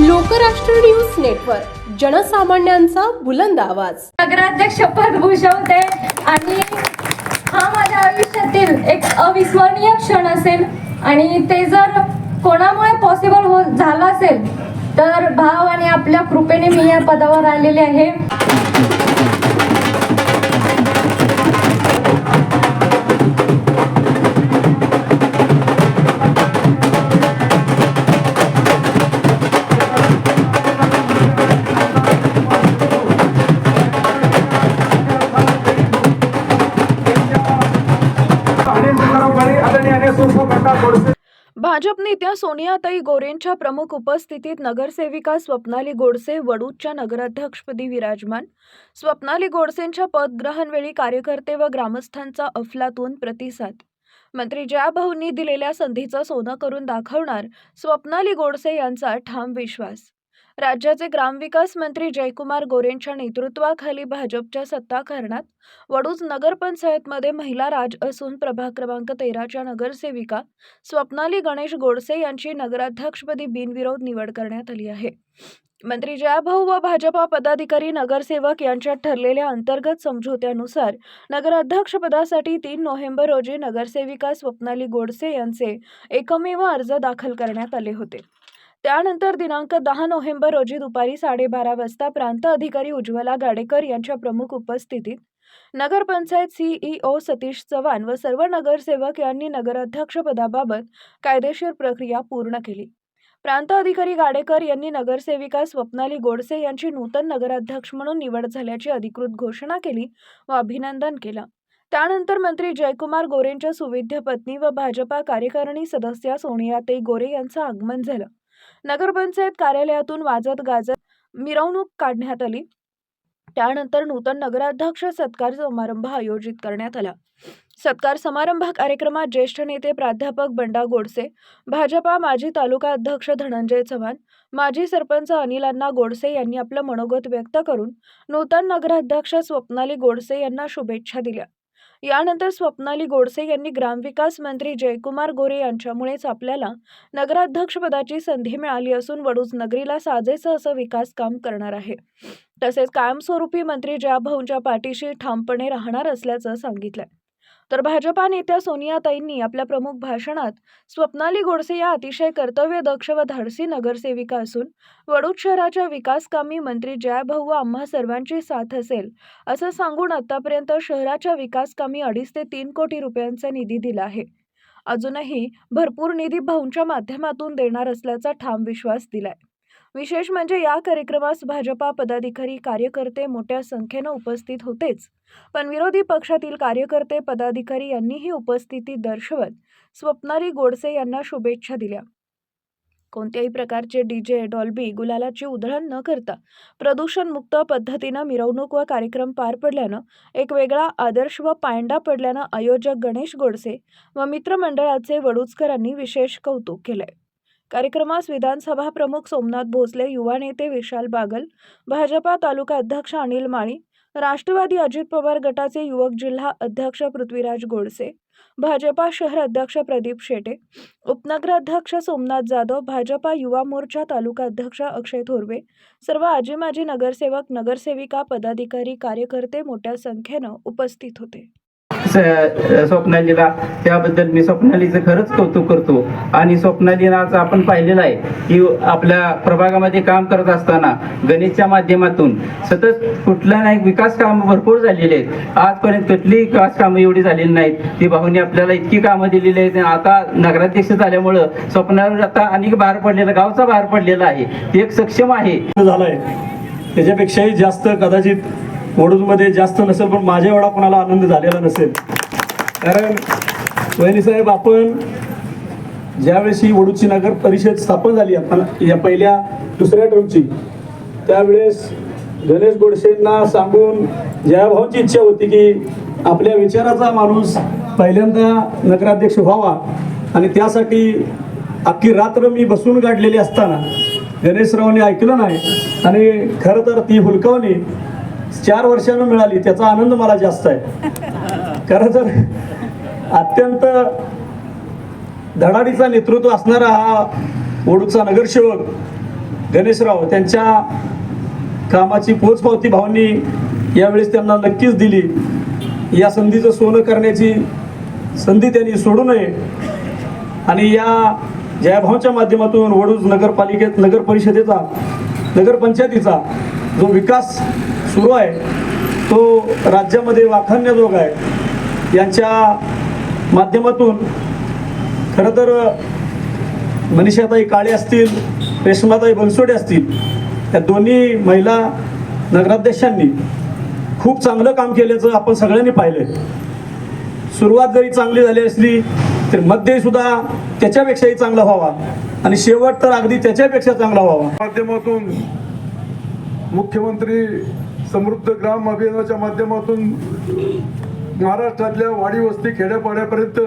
Lokrashtra news network जनसामान्यांचा बुलंद आवाज. नगराध्यक्ष पद भूषवते आणि हा माझ्या आयुष्यातील एक अविस्मरणीय क्षण असेल. आणि ते जर कोणामुळे पॉसिबल हो झालं असेल तर भाव आणि आपल्या कृपेने मी या पदावर आलेले आहे. भाजप नेत्या सोनियाताई गोरेंच्या प्रमुख उपस्थितीत नगरसेविका स्वप्नाली गोडसे वडूदच्या नगराध्यक्षपदी विराजमान. स्वप्नाली गोडसेंच्या पदग्रहणवेळी कार्यकर्ते व ग्रामस्थांचा अफलातून प्रतिसाद. मंत्री जयाभाऊंनी दिलेल्या संधीचं सोनं करून दाखवणार स्वप्नाली गोडसे यांचा ठाम विश्वास. राज्याचे ग्रामविकास मंत्री जयकुमार गोरेंच्या नेतृत्वाखाली भाजपच्या सत्ताकारणात वडूज नगरपंचायतमध्ये महिला राज असून प्रभाग क्रमांक तेराच्या नगरसेविका स्वप्नाली गणेश गोडसे यांची नगराध्यक्षपदी बिनविरोध निवड करण्यात आली आहे. मंत्री जयाभाऊ व भाजपा पदाधिकारी नगरसेवक यांच्यात ठरलेल्या अंतर्गत समझोत्यानुसार नगराध्यक्षपदासाठी तीन नोव्हेंबर रोजी नगरसेविका स्वप्नाली गोडसे यांचे एकमेव अर्ज दाखल करण्यात आले होते. त्यानंतर दिनांक दहा नोव्हेंबर रोजी दुपारी साडेबारा वाजता प्रांत अधिकारी उज्ज्वला गाडेकर यांच्या प्रमुख उपस्थितीत नगरपंचायत सीईओ सतीश चव्हाण व सर्व नगरसेवक यांनी नगराध्यक्षपदाबाबत कायदेशीर प्रक्रिया पूर्ण केली. प्रांत अधिकारी गाडेकर यांनी नगरसेविका स्वप्नाली गोडसे यांची नूतन नगराध्यक्ष म्हणून निवड झाल्याची अधिकृत घोषणा केली व अभिनंदन केलं. त्यानंतर मंत्री जयकुमार गोरेंच्या सुविध्य पत्नी व भाजपा कार्यकारिणी सदस्या सोनियाताई गोरे यांचं आगमन झालं. नगरपंचायत कार्यालयातून वाजत गाजत मिरवणूक काढण्यात आली. त्यानंतर नूतन नगराध्यक्ष सत्कार समारंभ आयोजित करण्यात आला. सत्कार समारंभ कार्यक्रमात ज्येष्ठ नेते प्राध्यापक बंडा गोडसे भाजपा माजी तालुका अध्यक्ष धनंजय चव्हाण माजी सरपंच अनिलांना गोडसे यांनी आपलं मनोगत व्यक्त करून नूतन नगराध्यक्ष स्वप्नाली गोडसे यांना शुभेच्छा दिल्या. यानंतर स्वप्नाली गोडसे यांनी ग्रामविकास मंत्री जयकुमार गोरे यांच्यामुळेच आपल्याला नगराध्यक्षपदाची संधी मिळाली असून वडूज नगरीला साजेसं असं विकास काम करणार आहे. तसेच कायमस्वरूपी मंत्री जयाभाऊंच्या पाठीशी ठामपणे राहणार असल्याचं सांगितलं तर भाजपा नेत्या सोनियाताईंनी आपल्या प्रमुख भाषणात स्वप्नाली गोडसे या अतिशय कर्तव्यदक्ष व धाडसी नगरसेविका असून वडूद शहराच्या विकासकामी मंत्री जयभाऊ व आम्हा सर्वांची साथ असेल असं सांगून आतापर्यंत शहराच्या विकासकामी अडीच ते तीन कोटी रुपयांचा निधी दिला आहे. अजूनही भरपूर निधी भाऊंच्या माध्यमातून देणार असल्याचा ठाम विश्वास दिलाय. विशेष म्हणजे या कार्यक्रमास भाजपा पदाधिकारी कार्यकर्ते मोठ्या संख्येनं उपस्थित होतेच. पण विरोधी पक्षातील कार्यकर्ते पदाधिकारी यांनीही उपस्थिती दर्शवत स्वप्नाली गोडसे यांना शुभेच्छा दिल्या. कोणत्याही प्रकारचे डीजे डॉल्बी गुलालाची उधळण न करता प्रदूषणमुक्त पद्धतीनं मिरवणूक व कार्यक्रम पार पडल्यानं एक वेगळा आदर्श व पायंडा पडल्यानं आयोजक गणेश गोडसे व मित्रमंडळाचे वडुचकरांनी विशेष कौतुक केलंय. कार्यक्रमास विधानसभा प्रमुख सोमनाथ भोसले युवा नेते विशाल बागल भाजपा तालुका अध्यक्ष अनिल माळी राष्ट्रवादी अजित पवार गटाचे युवक जिल्हा अध्यक्ष पृथ्वीराज गोडसे भाजपा शहर अध्यक्ष प्रदीप शेटे उपनगराध्यक्ष सोमनाथ जाधव भाजपा युवा मोर्चा तालुका अध्यक्ष अक्षय थोरवे सर्व आजी माजी नगरसेवक नगरसेविका पदाधिकारी कार्यकर्ते मोठ्या संख्येनं उपस्थित होते. स्वप्नालीला. त्याबद्दल मी स्वप्नालीचं खरंच कौतुक करतो. आणि स्वप्नालीनाच आपण पाहिलेलं आहे की आपल्या प्रभागामध्ये काम करत असताना गणेशच्या माध्यमातून सतत कुठल्या नाही विकास कामं भरपूर झालेली आहेत. आजपर्यंत कुठलीही विकास कामं एवढी झालेली नाहीत. ती भाऊनी आपल्याला इतकी कामं दिलेली आहेत. आता नगराध्यक्ष झाल्यामुळं स्वप्नावर आता अनेक बाहेर पडलेला गावचा बाहेर पडलेला आहे. एक सक्षम आहे. झालाय. त्याच्यापेक्षाही जास्त कदाचित वडूजमध्ये जास्त नसेल पण माझ्या एवढा कोणाला आनंद झालेला नसेल. कारण वहिनी साहेब आपण ज्यावेळेस ही वडूची नगर परिषद स्थापन झाली आपण या पहिल्या दुसऱ्या टर्मची त्यावेळेस गणेश गोडसेंना सांगून जयाभाऊची इच्छा होती की आपल्या विचाराचा माणूस पहिल्यांदा नगराध्यक्ष व्हावा आणि त्यासाठी अख्खी रात्र मी बसून गाठलेली असताना गणेशरावने ऐकलं नाही आणि खरं तर ती हुलकावणी चार वर्षानं मिळाली त्याचा आनंद मला जास्त आहे. खरं तर अत्यंत धडाडीचा नेतृत्व असणारा हा वडूचा नगरसेवक गणेशराव त्यांच्या कामाची पोचपावती भावांनी यावेळेस त्यांना नक्कीच दिली. या संधीचं सोनं करण्याची संधी त्यांनी सोडू नये. आणि या जयभावच्या माध्यमातून वडूज नगरपालिकेत नगर परिषदेचा नगरपंचायतीचा जो विकास सुरू आहे. तो राज्यामध्ये वाखाणण्याजोग आहे यांच्या माध्यमातून खरं तर मनीषाताई काळे असतील रेश्माताई बनसोडे असतील या दोन्ही महिला नगराध्यक्षांनी खूप चांगलं काम केल्याचं आपण सगळ्यांनी पाहिलं सुरुवात जरी चांगली झाली असली तर मध्येसुद्धा त्याच्यापेक्षाही चांगला व्हावा. आणि शेवट तर अगदी त्याच्यापेक्षा चांगला व्हावा. माध्यमातून मुख्यमंत्री समृद्ध ग्राम अभियानाच्या माध्यमातून महाराष्ट्रातल्या वाडी वस्ती खेड्यापाड्यापर्यंत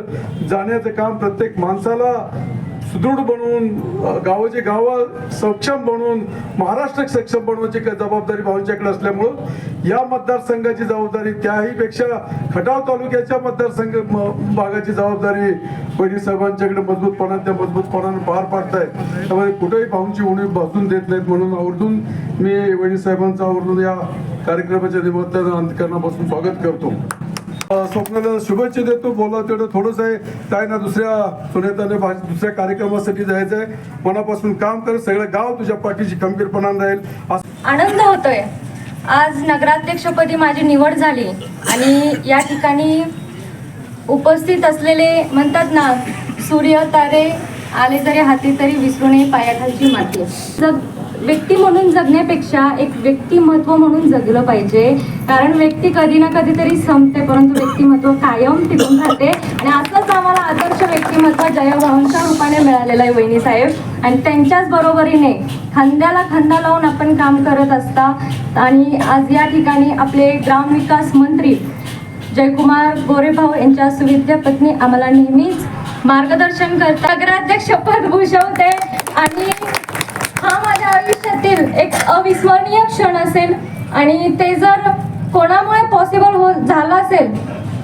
जाण्याचं काम प्रत्येक माणसाला सुदृढ बनवून गावाचे गावं सक्षम बनवून महाराष्ट्र सक्षम बनवण्याची जबाबदारी भाऊंच्याकडे असल्यामुळं या मतदारसंघाची जबाबदारी त्याही पेक्षा खटाव तालुक्याच्या मतदारसंघ म- भागाची जबाबदारी वैद्य साहेबांच्याकडे मजबूतपणा त्या मजबूतपणाने पार पाडतायत. त्यामुळे कुठेही भाऊंची उणीव भासून देत नाहीत म्हणून आवर्जून मी वैद्य आवर्जून या कार्यक्रमाच्या निमित्तानं अंतकरणापासून स्वागत करतो. स्वप्नाला शुभेच्छा देतो बोला तेवढं थोडंच आहे. काय ना दुसऱ्या सुनेताने भा- दुसऱ्या कार्यक्रमासाठी जायचं आहे मनापासून काम कर सगळं गाव तुझ्या पाठीशी खंबीरपणाने राहील. असं आनंद होतोय. आज नगराध्यक्षपदी माझी निवड झाली आणि या ठिकाणी उपस्थित असलेले म्हणतात ना सूर्य तारे आले तरी हाती तरी विसरू नये पायाखालची माती. जग व्यक्ती म्हणून जगण्यापेक्षा एक व्यक्तिमत्व म्हणून जगलं पाहिजे. कारण व्यक्ती कधी ना कधीतरी संपते परंतु व्यक्तिमत्व कायम टिकून राहते. आणि असंच आम्हाला आदर्श व्यक्तिमत्व जयभावांच्या रूपाने मिळालेलं आहे वहिनी साहेब. आणि त्यांच्याच बरोबरीने खांद्याला खांदा लावून आपण काम करत असता. आणि आज या ठिकाणी आपले ग्रामविकास मंत्री जयकुमार गोरेभाऊ यांच्या सुविद्य पत्नी आम्हाला नेहमीच मार्गदर्शन करतात. नगराध्यक्ष पद भूषवते आणि हा माझ्या आयुष्यातील एक अविस्मरणीय क्षण असेल आणि ते जर कोणामुळे पॉसिबल हो झालं असेल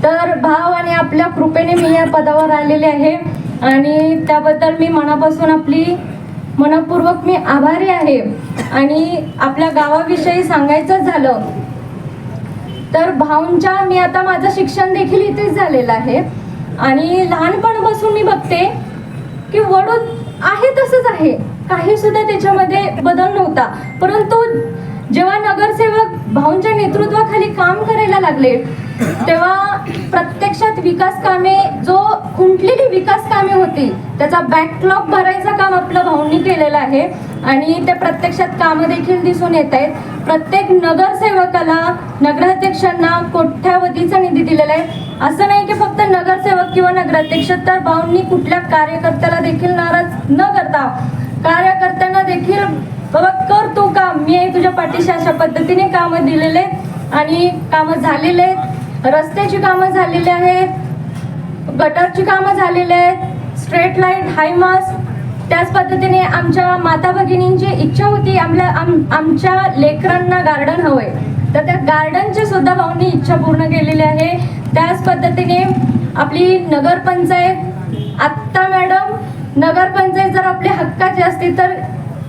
तर भाव आणि आपल्या कृपेने मी या पदावर आलेले आहे. आणि त्याबद्दल मी मनापासून आपली मनपूर्वक मी आभारी आहे. आणि आपल्या गावाविषयी सांगायचं झालं तर भाऊंच्या मी आता माझं शिक्षण देखील इथेच झालेलं आहे. आणि लहानपणापासून मी बघते की वडून आहे आहे. काही सुद्धा त्याच्यामध्ये बदल नव्हता. परंतु जेव्हा नगरसेवक भाऊंच्या नेतृत्वाखाली काम करायला लागले तेव्हा प्रत्यक्षात विकास कामे जो खुंटलेली विकास कामे होती त्याचा बॅकलॉग भरायचं काम आपलं भाऊंनी केलेलं आहे. आणि ते प्रत्यक्षात कामं देखील दिसून येत आहेत. प्रत्येक नगरसेवकाला नगराध्यक्षांना कोट्यावधीचा निधी दिलेला आहे. असं नाही की फक्त नगरसेवक किंवा नगराध्यक्ष तर भाऊंनी कुठल्या कार्यकर्त्याला देखील नाराज न करता कार्यकर्त्यांना देखील बाबा कर तू काम. मी तुझ्या पाठीशी अशा पद्धतीने कामं दिलेले आणि कामं झालेले आहेत. रस्त्याची कामं झालेली आहेत. गटरची कामं झालेली आहेत. स्ट्रेट लाइट हायमास्क त्याच पद्धतीने आमच्या माता भगिनींची इच्छा होती. आमल्या आम आमच्या लेकरांना गार्डन हवंय. तर त्या गार्डनची सुद्धा भाऊंनी इच्छा पूर्ण केलेली आहे. त्याच पद्धतीने आपली नगरपंचायत आत्ता मॅडम नगरपंचायत जर आपली हक्काची असती तर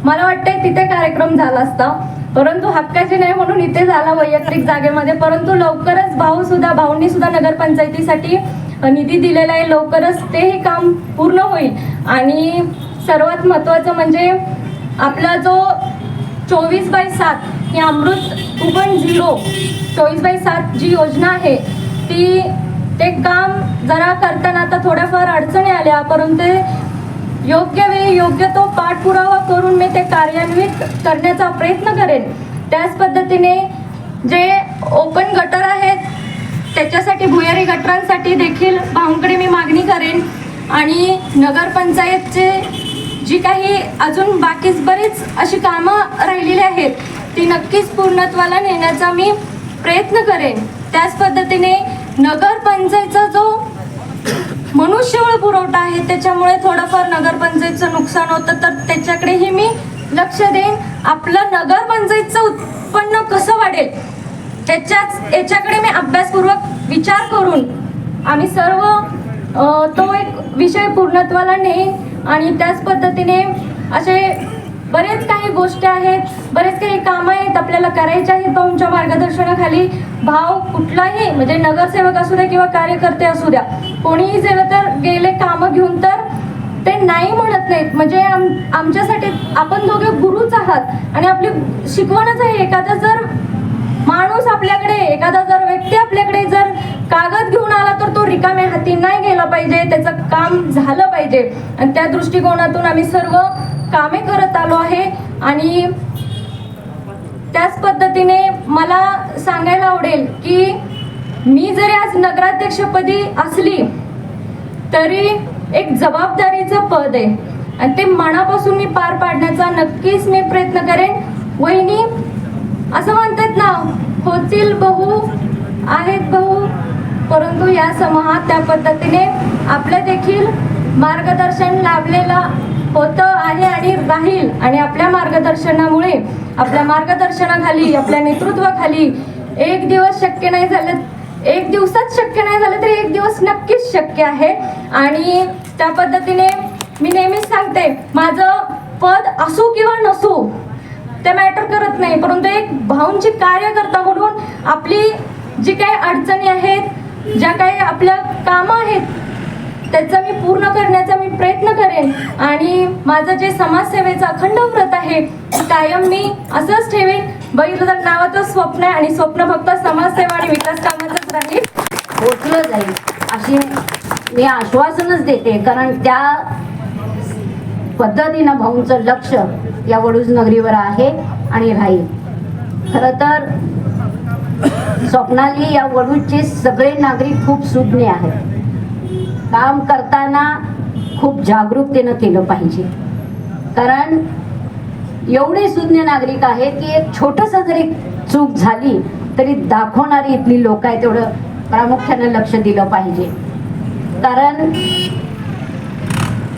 मला वाटतंय तिथे कार्यक्रम झाला असता. परंतु हक्काची नाही म्हणून इथे झाला वैयक्तिक जागेमध्ये. परंतु लवकरच भाऊ सुद्धा भाऊंनी सुद्धा नगरपंचायतीसाठी निधी दिलेला आहे. लवकरच तेही काम पूर्ण होईल. आणि सर्वात महत्त्वाचं म्हणजे आपला जो चोवीस बाय सात ही अमृत टू पॉईंट झिरो चोवीस बाय सात जी योजना आहे ती ते काम जरा करताना आता थोड्याफार अडचणी आल्या. परंतु योग्य वेळी योग्य तो पाठपुरावा करून मी ते कार्यान्वित करण्याचा प्रयत्न करेन. त्याच पद्धतीने जे ओपन गटर आहेत त्याच्यासाठी भुयारी गटरांसाठी देखील भाऊंकडे मी मागणी करेन. आणि नगरपंचायतचे जी काही अजून बाकीच बरीच अशी कामं राहिलेली आहेत ती नक्कीच पूर्णत्वाला नेण्याचा मी प्रयत्न करेन. त्याच पद्धतीने नगरपंचायतचा जो मनुष्यबळ पुरवठा आहे त्याच्यामुळे थोडंफार नगरपंचायतचं नुकसान होतं. तर त्याच्याकडेही मी लक्ष देईन. आपलं नगरपंचायतचं उत्पन्न कसं वाढेल त्याच्याच याच्याकडे मी अभ्यासपूर्वक विचार करून आम्ही सर्व तो एक विषय पूर्णत्वाला नेईन. आणि त्याच पद्धतीने असे बरेच काही गोष्टी आहेत बरेच काही कामं आहेत आपल्याला करायचे आहेत भाऊंच्या मार्गदर्शनाखाली. भाव कुठलाही म्हणजे नगरसेवक असू द्या किंवा कार्यकर्ते असू द्या कोणीही गेलं तर गेले कामं घेऊन तर ते नाही म्हणत नाहीत. म्हणजे आम आमच्यासाठी आपण दोघे गुरुच आहात आणि आपली शिकवणच आहे एखादा जर माणूस आपल्याकडे एखादा जर व्यक्ती आपल्याकडे जर कागद घेऊन आला तर तो रिकाम्या हाती नाही गेला पाहिजे त्याचं काम झालं पाहिजे. आणि त्या दृष्टिकोनातून आम्ही सर्व कामे करत आलो आहे आणि त्याच पद्धतीने मला सांगायला आवडेल की मी जरी आज नगराध्यक्षपदी असली तरी एक जबाबदारीचं पद आहे. आणि ते मनापासून मी पार पाडण्याचा नक्कीच मी प्रयत्न करेन. वहिनी असं म्हणतात ना होतील बहु आहेत बहु परंतु या समूहात त्या पद्धतीने आपलं देखील मार्गदर्शन लाभलेलं होतं आहे आणि राहील. आणि आपल्या मार्गदर्शनामुळे आपल्या मार्गदर्शनाखाली आपल्या नेतृत्वाखाली एक दिवस शक्य नाही झालं एक दिवसात शक्य नाही झालं तरी एक दिवस नक्कीच शक्य आहे. आणि त्या पद्धतीने मी नेहमीच सांगते माझं पद असो किंवा नसो ते मॅटर करत नाही. परंतु एक भाऊंची कार्यकर्ता म्हणून आपली जी काही अडचणी आहेत ज्या काही आपल्या कामं आहेत त्याचा मी पूर्ण करण्याचा मी प्रयत्न करेन. आणि माझं जे समाजसेवेचं अखंड व्रत आहे ते कायम मी असंच ठेवेन. बघितलं नावाचं स्वप्न आहे आणि स्वप्न फक्त समाजसेवा आणि विकास कामातच राहील पोचलं जाईल. अशी मी आश्वासनच देते कारण त्या पद्धतीनं भाऊंचं लक्ष या वडूज नगरीवर आहे आणि राहील. खरं तर स्वप्नाली या वडूजचे सगळे नागरिक खूप सुज्ञ आहेत. काम करताना खूप जागरूकतेनं केलं पाहिजे. कारण एवढे सुज्ञ नागरिक आहेत की एक छोटंसं जरी चूक झाली तरी दाखवणारी इथली लोक आहेत तेवढं प्रामुख्यानं लक्ष दिलं पाहिजे. कारण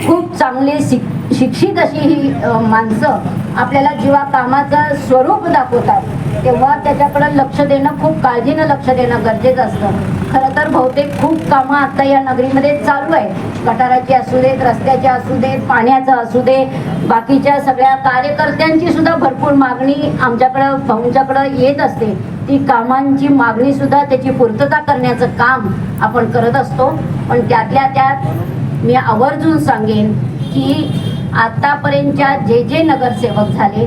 खूप चांगले शिक शिक्षित अशी ही माणसं आपल्याला जेव्हा कामाचं स्वरूप दाखवतात. तेव्हा त्याच्याकडं लक्ष देणं खूप काळजीनं लक्ष देणं गरजेचं असतं. खरं तर बहुतेक खूप कामं आता या नगरीमध्ये चालू आहे गटाराची असू देत रस्त्याची असू देत पाण्याचं असू दे बाकीच्या सगळ्या कार्यकर्त्यांची सुद्धा भरपूर मागणी आमच्याकडं भाऊंच्याकडं येत असते. ती कामांची मागणी सुद्धा त्याची पूर्तता करण्याचं काम आपण करत असतो. पण त्यातल्या त्यात मी आवर्जून सांगेन की आतापर्यंतच्या जे जे नगरसेवक झाले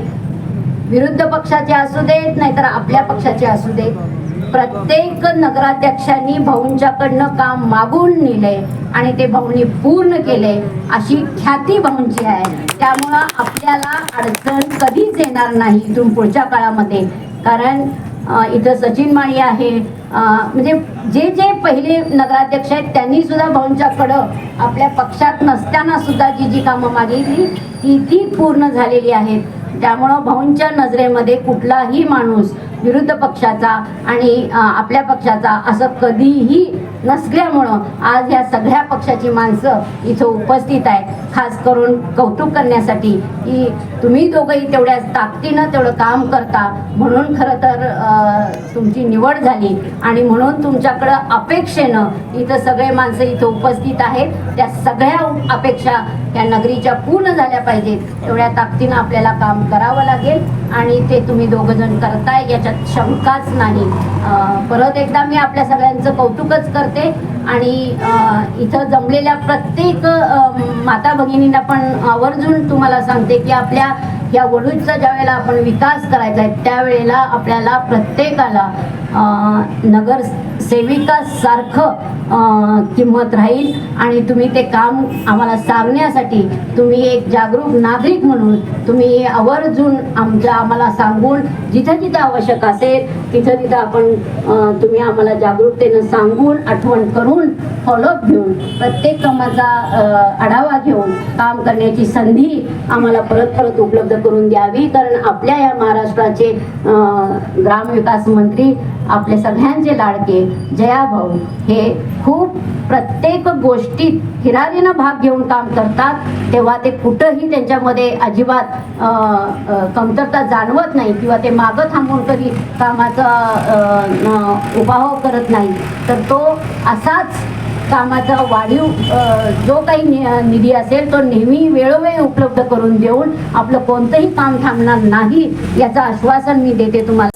विरुद्ध पक्षाचे असू देत नाहीतर आपल्या पक्षाचे असू देत. प्रत्येक नगराध्यक्षांनी भाऊंच्याकडनं काम मागून नेले आणि ते भाऊंनी पूर्ण केले अशी ख्याती भाऊंची आहे. त्यामुळं आपल्याला अडचण कधीच येणार नाही इथून पुढच्या काळामध्ये. कारण इथं सचिन माळी आहे. म्हणजे जे जे पहिले नगराध्यक्ष आहेत त्यांनी सुद्धा भाऊंच्याकडं आपल्या पक्षात नसताना सुद्धा जी जी कामं मागितली ती ती पूर्ण झालेली आहेत. त्यामुळं भाऊंच्या नजरेमध्ये कुठलाही माणूस विरुद्ध पक्षाचा आणि आपल्या पक्षाचा असं कधीही नसल्यामुळं आज या सगळ्या पक्षाची माणसं इथं उपस्थित आहेत. खास करून कौतुक करण्यासाठी की तुम्ही दोघंही तेवढ्या ताकदीनं तेवढं काम करता. म्हणून खरं तर तुमची निवड झाली आणि म्हणून तुमच्याकडं अपेक्षेनं इथं सगळे माणसं इथं उपस्थित आहेत. त्या सगळ्या अपेक्षा त्या नगरीच्या पूर्ण झाल्या पाहिजेत. तेवढ्या ताकदीनं आपल्याला काम करावं लागेल आणि ते तुम्ही दोघंजण करताय करताय याच्यात शंकाच नाही. परत एकदा मी आपल्या सगळ्यांचं कौतुकच करते आणि इथं जमलेल्या प्रत्येक माता भगिनींना पण आवर्जून तुम्हाला सांगते की आपल्या या वडूजचा ज्या वेळेला आपण विकास करायचा आहे त्यावेळेला आपल्याला प्रत्येकाला नगर सेविकासारखं किंमत राहील आणि तुम्ही ते काम आम्हाला सांगण्यासाठी तुम्ही एक जागरूक नागरिक म्हणून तुम्ही आवर्जून आमच्या आम्हाला सांगून जिथं जिथं आवश्यक असेल तिथं तिथं आपण तुम्ही आम्हाला जागरूकतेनं सांगून आठवण करून फॉलोअप घेऊन प्रत्येक कामाचा आढावा घेऊन काम करण्याची संधी आम्हाला परत परत उपलब्ध करून द्यावी. कारण आपल्या या महाराष्ट्राचे ग्रामविकास मंत्री आपले सगळ्यांचे लाडके जयाभाऊ हे खूप प्रत्येक गोष्टीत हिरारीनं भाग घेऊन काम करतात तेव्हा ते कुठंही त्यांच्यामध्ये अजिबात कमतरता जाणवत नाही किंवा ते मागं थांबून कधी कामाचा अं, उपाह करत नाही. तर तो असाच कामाचा वाढीव जो काही नि- निधी असेल तो नेहमी वेळोवेळी उपलब्ध करून देऊन आपलं कोणतंही काम थांबणार नाही याचं आश्वासन मी देते तुम्हाला.